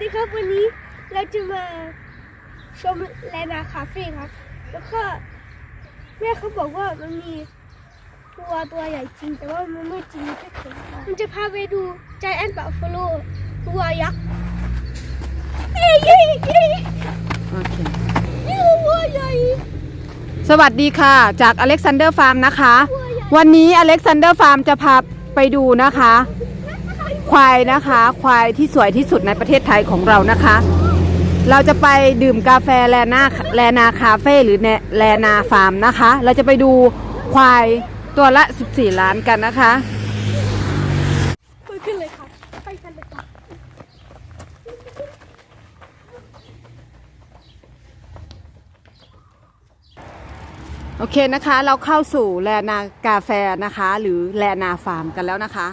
สวัสดีครับวันนี้เราจะมาชมแลนาคาเฟ่ครับ แล้วก็แม่เขาบอกว่ามันมีตัวตัวใหญ่จริง แต่ว่ามันไม่จริงแค่เข็มมันจะพาไปดูใจแอนบัฟฟาโลตัวยักษ์เย้เย้เย้โอเคนี่วัวใหญ่สวัสดีค่ะ จากอเล็กซานเดอร์ฟาร์มนะคะ วัวใหญ่วันนี้อเล็กซานเดอร์ฟาร์มจะพาไปดูนะคะ ควายนะคะ ควายที่สวยที่สุดในประเทศไทยของเรานะคะ เราจะไปดื่มกาแฟแลนาแลนาคาเฟ่หรือแแลนาฟาร์มนะคะ เราจะไปดูควายตัวละ 14 ล้านกันนะคะขึ้นเลยครับไปกันเลยครับโอเคนะคะ เราเข้าสู่แลนากาแฟนะคะ หรือแลนาฟาร์มกันแล้วนะคะ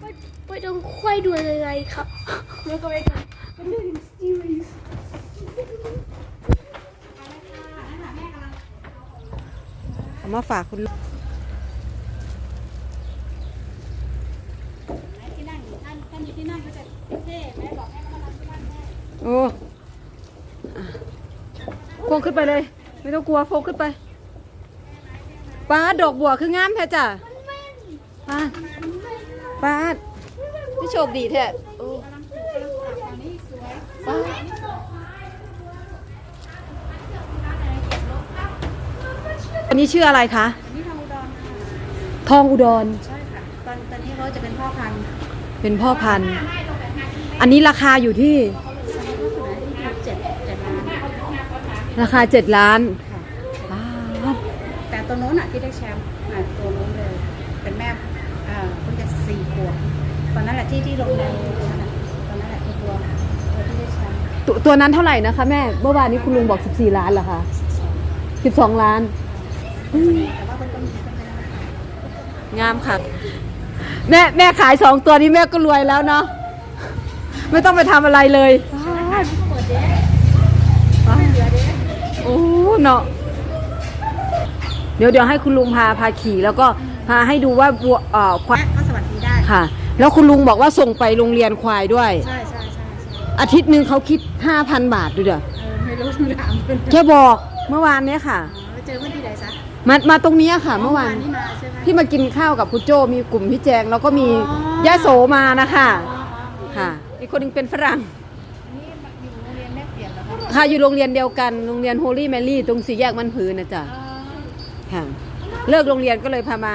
ไปไป ตรงควายดูยังไงครับแล้วก็ไปกันไปเรื่องสตีรีส์เอามาฝากคุณลูกที่นั่งท่านท่านอยู่ที่นั่นก็จะเท่แม่บอกให้เขามารับที่บ้านแม่โอ้อะโฟงขึ้นไปเลย ไม่ต้องกลัวโฟงขึ้นไปป้าดดอกบัวคืองามแท้จ้ะป้าดป้าดพี่ โชคดีแท้อันนี้สวยป้าดอันนี้ชื่ออะไรคะ นี่ทางอุดรทองอุดร ใช่ค่ะ ตอนตอนนี้เขาจะเป็นพ่อพันธุ์ เป็นพ่อพันธุ์ อันนี้ราคาอยู่ที่ เจ็ดเจ็ดล้านราคาเจ็ดล้านค่ะแต่ตัวโน้นอะที่ได้แชมป์อะตัวโน้นเลย เป็นแม่อ่าเพิ่งจะสี่ขวบ ตอนนั้นแหละที่ที่โรงแรมตอนนั้นแหละตอนนั้นแหละตัวตัวตัวที่ได้แชมป์ตัวตัวนั้นเท่าไหร่นะคะ แม่เมื่อวานนี้คุณลุงบอก 14 ล้านเหรอคะ12 ล้านแต่ว่าคนต้นต้นไปแล้วงามค่ะ แม่แม่ขายสองตัวนี้แม่ก็รวยแล้วเนาะไม่ต้องไปทำอะไรเลยเปิดเจ๊เหลือเจ๊โอ้เนาะเดี๋ยวเดี๋ยวให้คุณลุงพาพาขี่แล้วก็พาให้ดูว่าวัวเอ่อควายก็สวัสดีได้ ค่ะ แล้วคุณลุงบอกว่าส่งไปโรงเรียนควายด้วย ใช่ใช่ใช่ใช่อาทิตย์หนึ่งเขาคิด 5,000 บาทด้วยเด้อเออไม่รู้ถามเพื่อนแกบอกเมื่อวานเนี้ยค่ะ ไปเจอเพื่อนที่ไหนซะมามาตรงเนี้ยค่ะ เมื่อวานนี่มาใช่ไหมที่มากินข้าวกับคุณโจมีกลุ่มพี่แจงแล้วก็มีอ๋อยะโสมานะคะอ๋ออ๋ออ๋อค่ะอีกคนหนึงเป็นฝรั่งอันนี้อยู่โรงเรียนแลกเปลี่ยนเหรอคะค่ะอยู่โรงเรียนเดียวกันโรงเรียนโฮลี่แมรี่ตรงสี่แยกมันผือนะจ๊ะอ๋อค่ะ เลิกโรงเรียนก็เลยพามา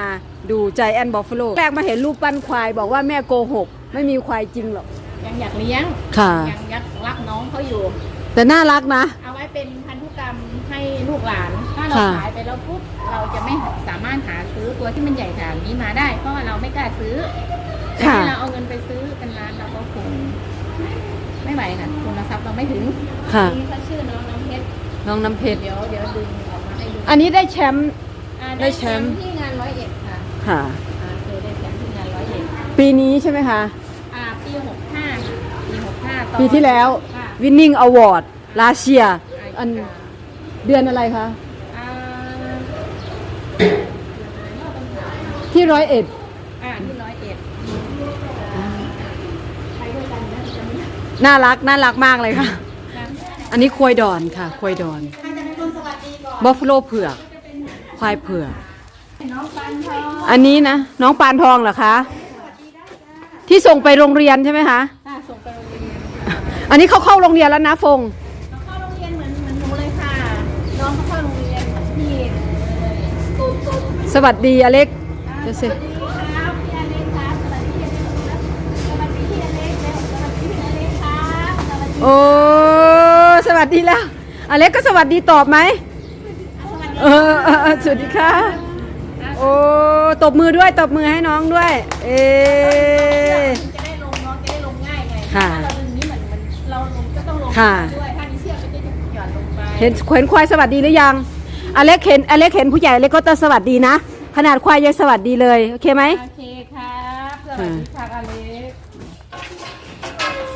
ดูใจแอนบอฟฟ l โลแรกมาเห็นรูปปั้นควายบอกว่าแม่โกหก ไม่มีควายจริงหรอก ยังอยากเลี้ยงค่ะ ยังยักรักน้องเขาอยู่ แต่น่ารักนะ เอาไว้เป็นพันธุกรรมให้ลูกหลาน ถ้าเราค่ะขายไปแล้วปุ๊บเราจะไม่สามารถหาซื้อตัวที่มันใหญ่ขนาดนี้มาได้ เพราะว่าเราไม่กล้าซื้อแต่ค่ะถ้าเราเอาเงินไปซื้อเป็นล้านเราก็คงไม่ไหวค่ะทุนทรัพย์เราไม่ถึงค่ะนี่เขาชื่อน้องน้ำเพชรน้องน้ำเพชรเดี๋ยวเดี๋ยวดึงออกมาให้ดูอันนี้ได้แชมป์ อ่าได้แชมป์ที่งานร้อยเอ็ดค่ะค่ะ อ่าเคยได้แชมป์ที่งานร้อยเอ็ดปีนี้ใช่ไหมคะ อ่าปีหกห้าปีหกห้าปีที่แล้ว ค่ะ Winning Award ลาเชียอันอ่าเดือนอะไรคะ อ่าที่ร้อยเอ็ดอ่าที่ร้อยเอ็ดไปด้วยกันนะจะมีน่ารักน่ารักมากเลยค่ะการอันนี้ควายดอนค่ะ ควายดอน ใครจะเป็นคนสวัสดีก่อนบอฟฟ l โลเผือก ควายเผือกน้องปันทองอันนี้นะน้องปานทองเหรอคะ ที่ส่งไปโรงเรียนใช่ไหมคะค่ะส่งไปโรงเรียนอันนี้เขาเข้าโรงเรียนแล้วนะฟงน้องเข้าโรงเรียนเหมือนเหมือนหนูเลยค่ะน้องเขาเข้าโรงเรียนเหมือนพี่เลยตูนตูนสวัสดีอเล็กจะสิสวัสดีครับพี่อเล็กครับสวัสดีพี่อเล็กครับสวัสดีพี่อเล็กเลยสวัสดีพี่อเล็กครับสวัสดีโอ้สวัสดีแล้วอเล็กก็สวัสดีตอบไหมสวัสดี เออเออเออสวัสดีค่ะ โอ้ตบมือด้วยตบมือให้น้องด้วย เอ จะได้ลงน้องจะได้ลงง่ายไงค่ะถ้าเราดึงนี้เหมือนมือนเราลงก็ต้องลงค่ะ ด้วยถ้ามีเชือกก็จะหย่อนลงไปเห็นเห็นควายสวัสดีหรือยัง อเล็กเห็นอเล็กเห็นผู้ใหญ่อเล็กก็จะสวัสดีนะ ขนาดควายยังสวัสดีเลย โอเคไหม โอเคครับสวัสดีค่ะอเล็ก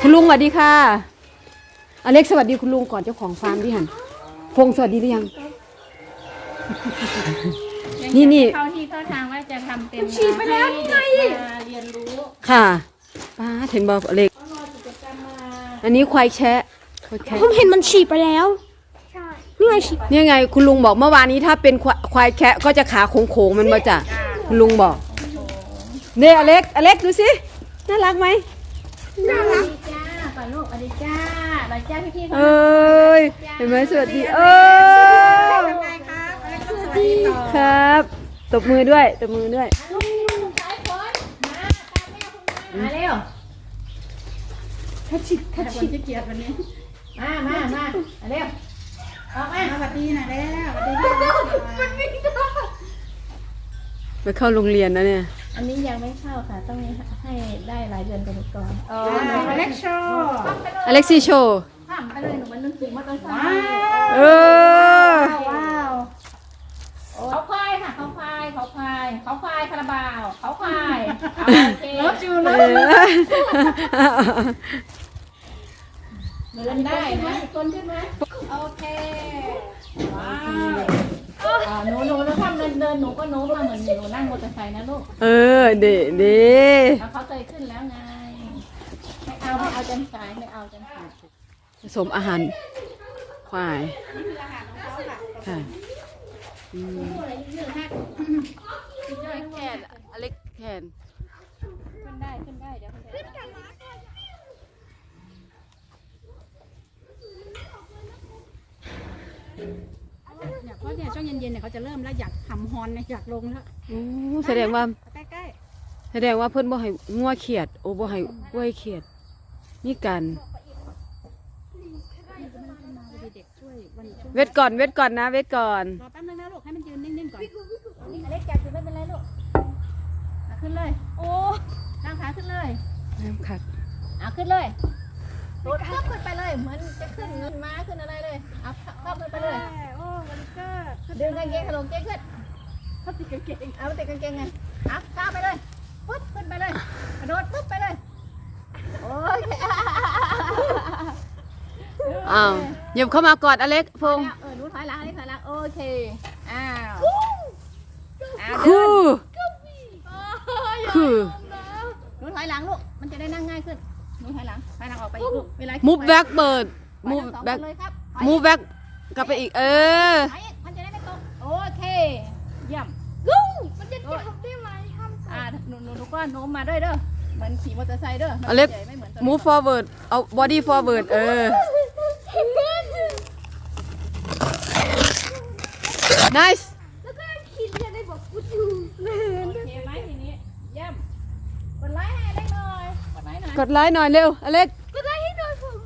คุณลุงสวัสดีค่ะ อเล็กสวัสดีคุณลุงก่อนเจ้าของฟาร์มดิหันพงษ์สวัสดีหรือยัง นี่นี่เข้าที่เข้าทางว่าจะทำเป็นฉีดไปแล้วนี่ไง ให้เด็กมาเรียนรู้ ค่ะป้าเห็นบอกอเล็กเขารอกิจกรรมมาอันนี้ควายแคะควายแคะผมเห็นมันฉีดไปแล้วใช่นี่ไงฉีดนี่ไงคุณลุงบอกเมื่อวานนี้ถ้าเป็นควายควายแคะก็จะขาโค้งๆมันมาจ้ะคุณลุงบอกเนี่ยอเล็กอเล็กดูสิน่ารักไหมน่ารักจ้าป่าลูกสวัสดีจ้าสวัสดีจ้าพี่พี่เอ้ยเห็นไหมสวัสดีเอ้ย ครับ ตบมือด้วยตบมือด้วยลูกลูกสายฝนมาตามแม่คุณมามาเร็วถ้าฉีดถ้าแต่คฉีนดขี้เกียจวันนี้ มามามามาเร็ว ออกมาสวัสดีนะแล้วสวัสดีค่ะไปเข้าโรงเรียนนะเนี่ย อันนี้ยังไม่เข้าค่ะ ต้องให้ได้รายเดือนกันก่อนอ๋อเล็กโชว์อเล็กซี่โชว์ข้ามไปเลยหนูมันนึกถึงมอเตอร์ไซว้าค์เออวว้าว เขาควายค่ะเขาควายเขาควายเขาควายคาราบาวเขาควายเอาโอเครถจูเอรถอเดินได้นะอีกคนขึ้นไหมโอเคว้าวอ่าหนูหนูแล้วทำเดินเดินหนูก็โน้มมาเหมือนหนูนั่งมอเตอร์ไซค์นะลูกเออเด็เด็แล้วเขาเคยขึ้นแล้วไงไม่เอาไม่เอาจันสายไม่เอาจันสายผสมอาหารควายค่ะอืม แคนอเล็กแคนขึ้นได้ขึ้นได้เดี๋ยวขึ้นได้อยากเพราะเนี่ยช่วงเย็นๆเนี่ยเขาจะเริ่มแล้วอยากหำฮอนเนี่ยอยากลงแล้วโอ้แสดงว่าใกล้แสดงว่าเพื่อนบ่ให้งัวเขียด โอ้บ่ให้กล้วยเขียด นี่กันๆมาเด็กช่วยวันช่วงเวทก่อนเวทก่อนนะเวทก่อนรอแป๊บ ขึ้นเลย โอ้นั่งขาขึ้นเลยน้ำขัดเอาขึ้นเลยโดดเข้าขึ้นไปเลย เหมือนจะขึ้นเงินม้าขึ้นอะไรเลยเอาเข้าขึ้นไปเลยโอ้มันก็ดึงกางเกงขลงเกงขึ้นเอาติดกางเกงเอาติดกางเกงไงเอาก้าวไปเลยปุ๊บขึ้นไปเลยกระโดดปุ๊บไปเลยโอเคอ้าวเหยียบเข้ามากอดอเล็กพงษ์เออหนูถอยหลังอันนี้ถอยหลังโอเคอ้าวอ้าวคือ คือ หนูถอยหลังลูก มันจะได้นั่งง่ายขึ้น หนูถอยหลัง ถอยหลังออกไปอีกลูก เวลามูฟแบ็กเบิร์ดมูมูฟฟแบ็แบ็กกเลยครับมูฟแบ็กกลับไปอีก เออ ถอยอีกมันจะได้ไม่ตก โอเค เยี่ยมกุ้งมันจะทำได้ไหมทำอ่า หนูหนูหนูก็โน้มมาด้วยเด้อ เหมือนขี่มอเตอร์ไซค์เด้อมันอเล็ก ใหญ่ไม่เหมือนตัวมูฟ forward เอา body forward เออ nice แล้วก็คิดจะได้บอกกูจูเหมือน โอเคไหมทีนี้ เยี่ยม กดไลค์ให้เล็กหน่อย กดไลค์หน่อยกดไลค์หน่อยเร็ว อเล็ก ก็ได้ให้โดนผม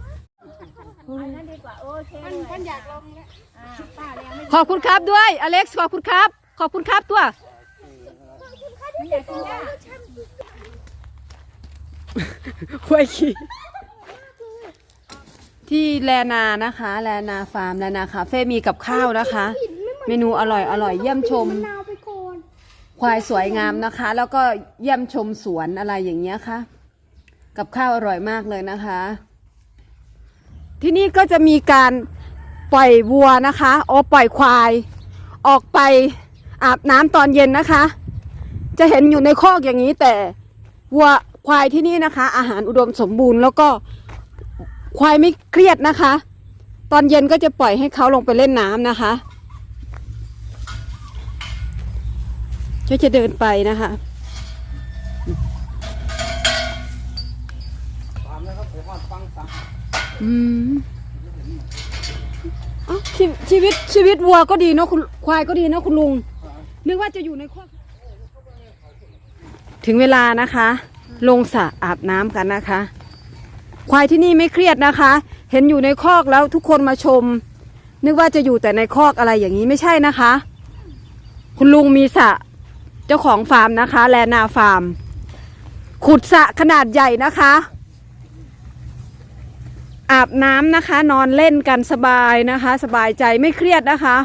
อันนั้นดีกว่าโอเคมันมันอยากลงแล้วอ่าป้าเลี้ยงไม่ขอบคุณครับด้วย อเล็กซ์ขอบคุณครับ ขอบคุณครับตัว ไม่อยากกินหญ้าควายขี้ที่แลนานะคะ แลนาฟาร์มแลนาคาเฟ่มีกับข้าวนะคะ เมนูอร่อยอร่อยเยี่ยมชมมะนาวไปก่อนควายสวยงามนะคะ แล้วก็เยี่ยมชมสวนอะไรอย่างเงี้ยค่ะ กับข้าวอร่อยมากเลยนะคะ ที่นี่ก็จะมีการปล่อยวัวนะคะโอปล่อยควาย ออกไปอาบน้ำตอนเย็นนะคะ จะเห็นอยู่ในคอกอย่างนี้แต่วัวควายที่นี่นะคะ อาหารอุดมสมบูรณ์แล้วก็ควายไม่เครียดนะคะ ตอนเย็นก็จะปล่อยให้เขาลงไปเล่นน้ำนะคะก็จะเดินไปนะคะ อืมเอ้าชีชีวิตชีวิตวัวก็ดีเนาะคุณควายก็ดีเนาะคุณลุง นึกว่าจะอยู่ในคอกถึงเวลานะคะ ลงสระอาบน้ำกันนะคะ ควายที่นี่ไม่เครียดนะคะ เห็นอยู่ในคอกแล้วทุกคนมาชม นึกว่าจะอยู่แต่ในคอกอะไรอย่างนี้ไม่ใช่นะคะ คุณลุงมีสระเจ้าของฟาร์มนะคะ แลนาฟาร์ม ขุดสระขนาดใหญ่นะคะ อาบน้ำนะคะ นอนเล่นกันสบายนะคะ สบายใจไม่เครียดนะคะ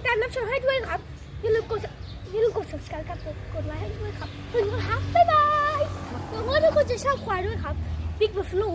อ กา รับชมให้ด้วยครับ อย่าลืมกดอย่าลืมกด subscribe ครับกดไลค์ให้ด้วยครับถึงแล้วครับ บ๊ายบายหวังว่าทุกคนจะชอบควายด้วยครับ Big Buffalo